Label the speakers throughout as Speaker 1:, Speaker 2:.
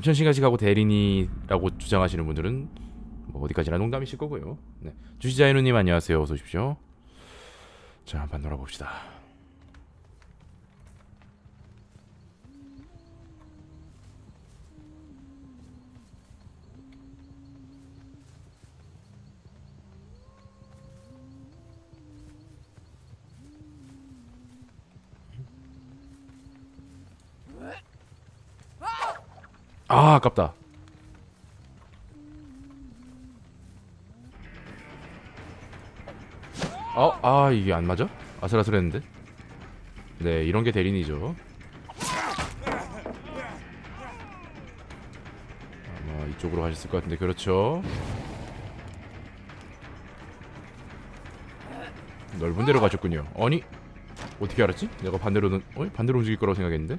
Speaker 1: 3천시간씩 하고 대리니라고 주장하시는 분들은 뭐 어디까지나 농담이실 거고요. 네. 주시자이누님 안녕하세요. 어서 오십시오. 자, 한번 놀아봅시다. 아, 아깝다. 어, 아 이게 안 맞아? 아슬아슬했는데. 네, 이런 게 대린이죠. 아마 이쪽으로 가셨을 것 같은데 그렇죠. 넓은 데로 가셨군요. 아니 어떻게 알았지? 내가 반대로 는 어 반대로 움직일 거라고 생각했는데.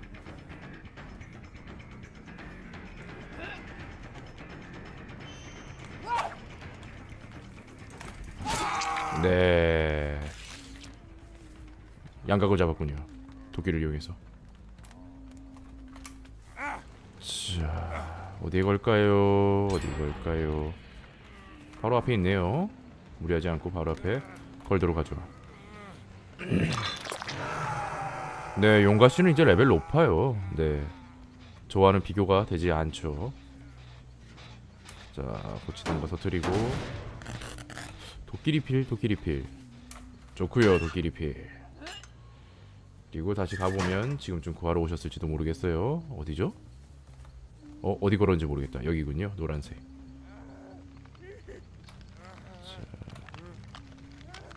Speaker 1: 네. 양각을 잡았군요. 도끼를 이용해서. 자, 어디에 걸까요? 어디 걸까요? 바로 앞에 있네요. 무리하지 않고 바로 앞에 걸도록 하죠. 네, 용가 씨는 이제 레벨 높아요. 네. 저와는 비교가 되지 않죠. 자, 고치던 거 터뜨리고 도끼리 필 도끼리 필. 좋구요 도끼리 필. 그리고 다시 가보면 지금쯤 구하러 오셨을지도 모르겠어요. 어디죠? 어 어디 걸었는지 모르겠다. 여기군요 노란색.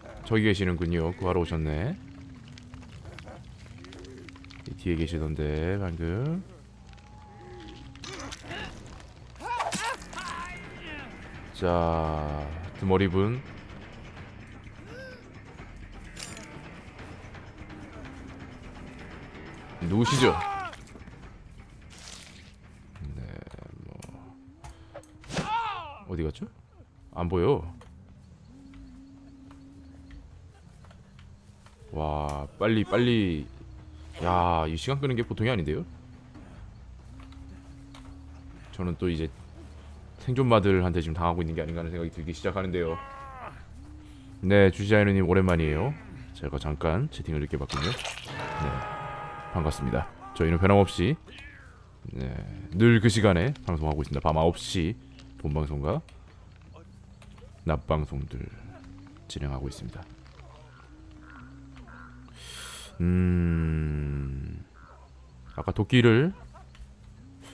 Speaker 1: 자, 저기 계시는군요. 구하러 오셨네. 이 뒤에 계시던데 방금. 자 드머리분 누구시죠? 네, 뭐 어디 갔죠? 안 보여. 와, 빨리 빨리. 야, 이 시간 끄는 게 보통이 아닌데요? 저는 또 이제 생존마들한테 지금 당하고 있는 게 아닌가 하는 생각이 들기 시작하는데요. 네, 주시아이누님 오랜만이에요. 제가 잠깐 채팅을 늦게 봤군요. 네, 반갑습니다. 저희는 변함없이 네, 늘 그 시간에 방송하고 있습니다. 밤 9시 본방송과 낮방송들 진행하고 있습니다. 음, 아까 도끼를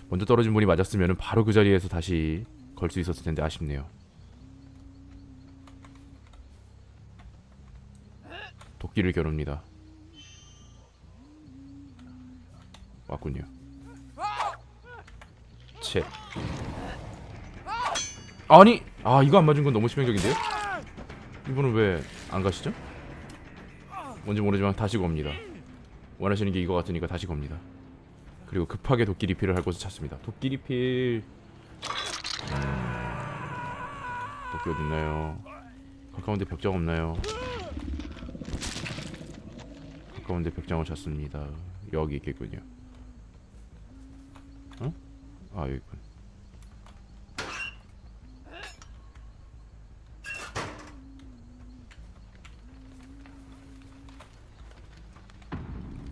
Speaker 1: 먼저 떨어진 분이 맞았으면 바로 그 자리에서 다시 걸 수 있었을 텐데 아쉽네요. 도끼를 겨눕니다. 왔군요. 채. 아니, 아 이거 안 맞은 건 너무 치명적인데요? 이분은 왜 안 가시죠? 뭔지 모르지만 다시 겁니다. 원하시는 게 이거 같으니까 다시 겁니다. 그리고 급하게 도끼리 필을 할 곳을 찾습니다. 도끼리 필. 음... 도끼 어디 있나요? 가까운데 벽장 없나요? 가까운데 벽장을 찾습니다. 여기 있겠군요. 어? 아 여기군.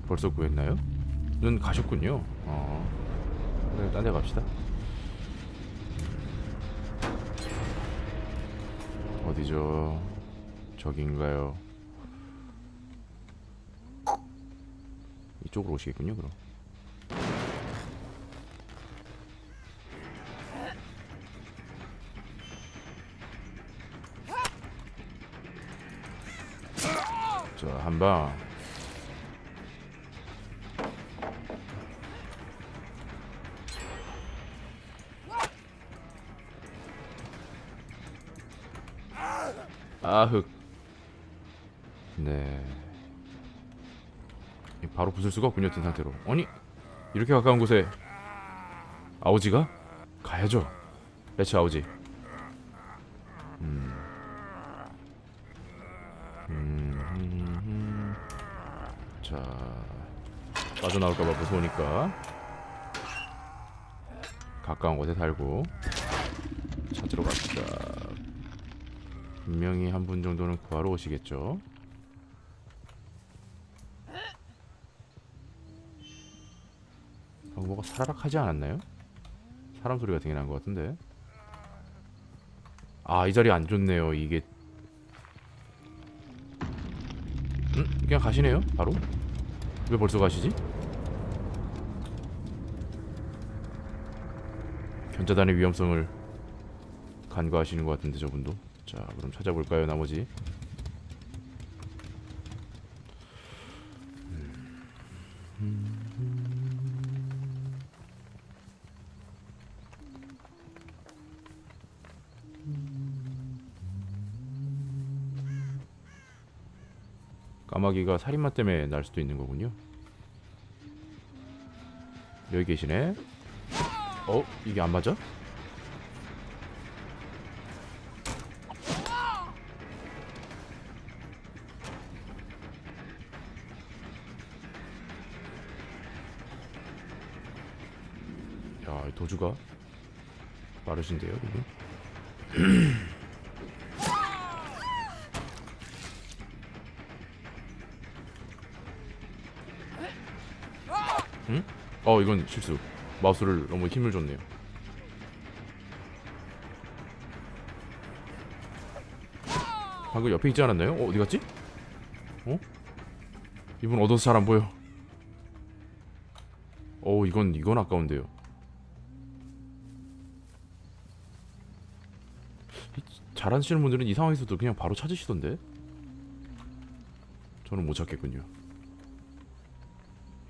Speaker 1: 벌써 구했나요? 는 가셨군요. 어. 네, 딴데 갑시다. 어디죠? 저기인가요? 이쪽으로 오시겠군요, 그럼. 방. 아흑. 네. 바로 부술 수가 없군요, 든 상태로. 아니, 이렇게 가까운 곳에 아우지가 가야죠. 레츠 아우지. 음. 음, 음, 음. 자, 빠져나올까봐 무서우니까 가까운 곳에 살고 찾으러 갑시다. 분명히 한 분 정도는 구하러 오시겠죠. 방금 뭐가 사라락 하지 않았나요? 사람 소리 같은 게 난 것 같은데. 아, 이 자리 안 좋네요. 이게. 음? 그냥 가시네요? 바로? 왜 벌써 가시지? 견자단의 위험성을 간과하시는 것 같은데 저분도. 자, 그럼 찾아볼까요? 나머지. 까마귀가 살인마 때문에 날 수도 있는 거군요. 여기 계시네. 어? 이게 안 맞아? 야, 이 도주가 빠르신데요, 이게? 응? 어, 이건 실수. 마우스를 너무 힘을 줬네요. 방금 옆에 있지 않았나요? 어, 어디 갔지? 어? 이분 얻어서 잘 안 보여. 어, 이건 이건 아까운데요. 이- 잘 하시는 분들은 이 상황에서도 그냥 바로 찾으시던데. 저는 못 찾겠군요.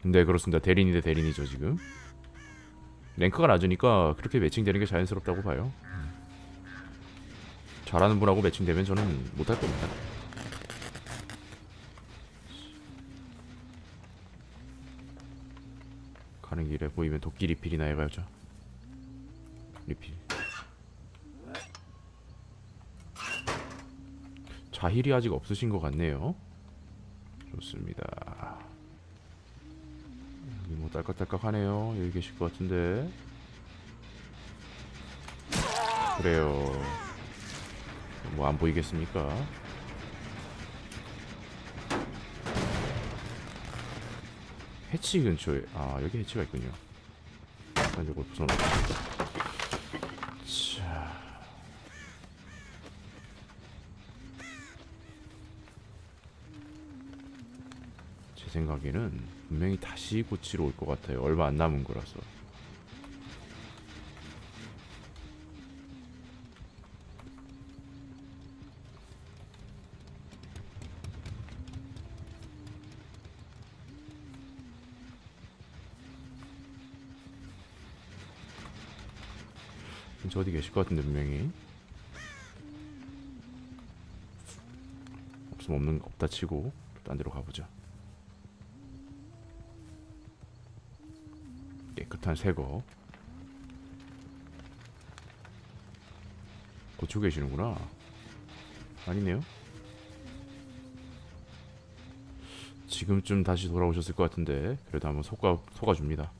Speaker 1: 네 그렇습니다. 대린이 대 대린이죠 지금. 랭크가 낮으니까 그렇게 매칭되는 게 자연스럽다고 봐요. 잘하는 분하고 매칭되면 저는 못할 겁니다. 가는 길에 보이면 도끼 리필이나 해가야죠. 리필. 자힐이 아직 없으신 것 같네요. 좋습니다. 딸깍딸깍하네요. 여기 계실 것 같은데. 그래요. 뭐 안 보이겠습니까? 해치 근처에 아 여기 해치가 있군요. 일단 이걸 부숴놓습니다. 자. 제 생각에는 분명히 다시 고치러 올 것 같아요. 얼마 안 남은 거라서. 저 어디 계실 것 같은데 분명히 없으면 없는 없다 치고 딴 데로 가보자. 깨끗한 새거 고치고 계시는구나. 아니네요. 지금쯤 다시 돌아오셨을 것 같은데 그래도 한번 속아, 속아줍니다.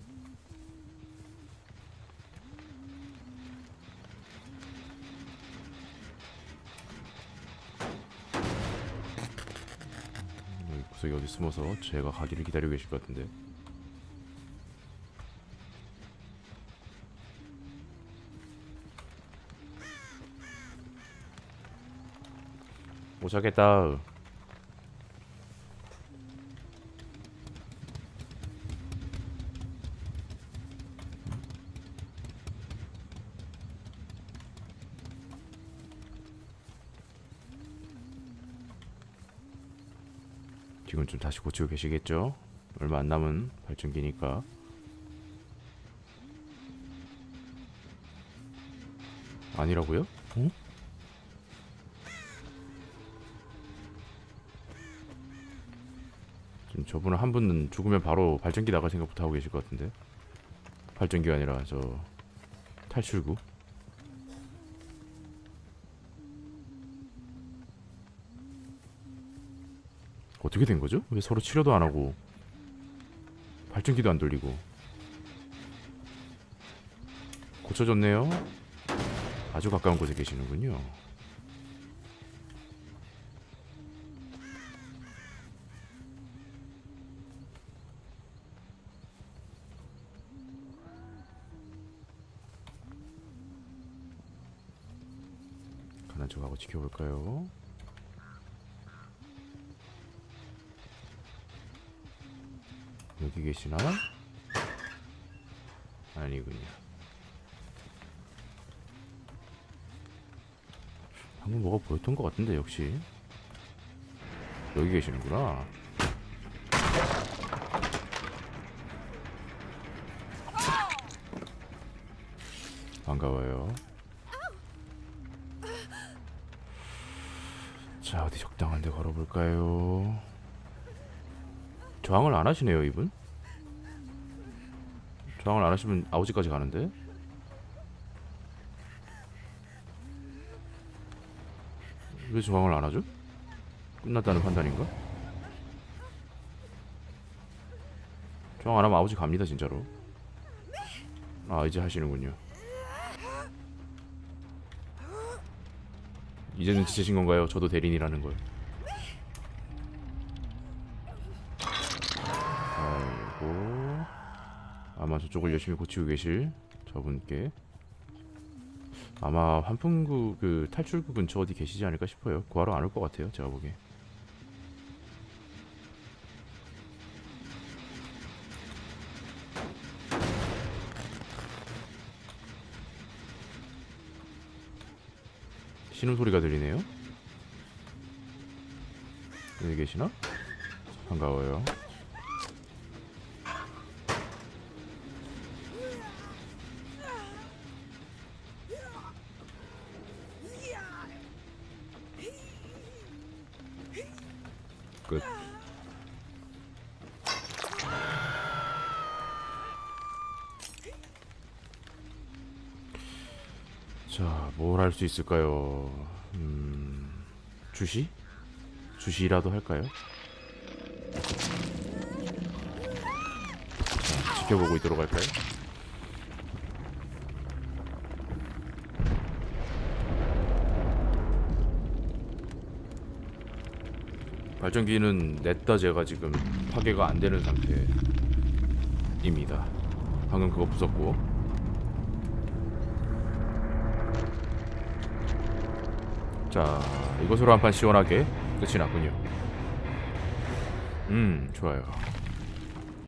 Speaker 1: 여기 구석에 어디 숨어서 제가 가기를 기다리고 계실 것 같은데 못 찾겠다. 지금 좀 다시 고치고 계시겠죠? 얼마 안 남은 발전기니까. 아니라고요? 어? 저분은 한 분은 죽으면 바로 발전기 나갈 생각부터 하고 계실 것 같은데 발전기가 아니라 저 탈출구 어떻게 된 거죠? 왜 서로 치료도 안 하고 발전기도 안 돌리고 고쳐졌네요. 아주 가까운 곳에 계시는군요. 가난 척하고 지켜볼까요? 여기 계시나? 아니군요. 방금 뭐가 보였던 것 같은데 역시 여기 계시는구나. 반가워요. 자 어디 적당한 데 걸어볼까요? 저항을 안 하시네요 이분. 저항을 안 하시면 아우지까지 가는데. 왜 저항을 안 하죠? 끝났다는 판단인가? 저항 안 하면 아우지 갑니다 진짜로. 아 이제 하시는군요. 이제는 지치신 건가요? 저도 대린이라는 걸. 아이고 아마 저쪽을 열심히 고치고 계실 저분께 아마 환풍구 그 탈출구 근처 어디 계시지 않을까 싶어요. 구하러 안 올 것 같아요. 제가 보기에. 신음 소리가 들리네요. 여기 계시나? 반가워요. 끝. 자, 뭘 할 수 있을까요? 음, 주시? 주시라도 할까요? 자, 지켜보고 있도록 할까요? 발전기는 냈다 제가 지금 파괴가 안 되는 상태입니다. 방금 그거 부쉈고 자 이것으로 한 판 시원하게 끝이 났군요. 음 좋아요.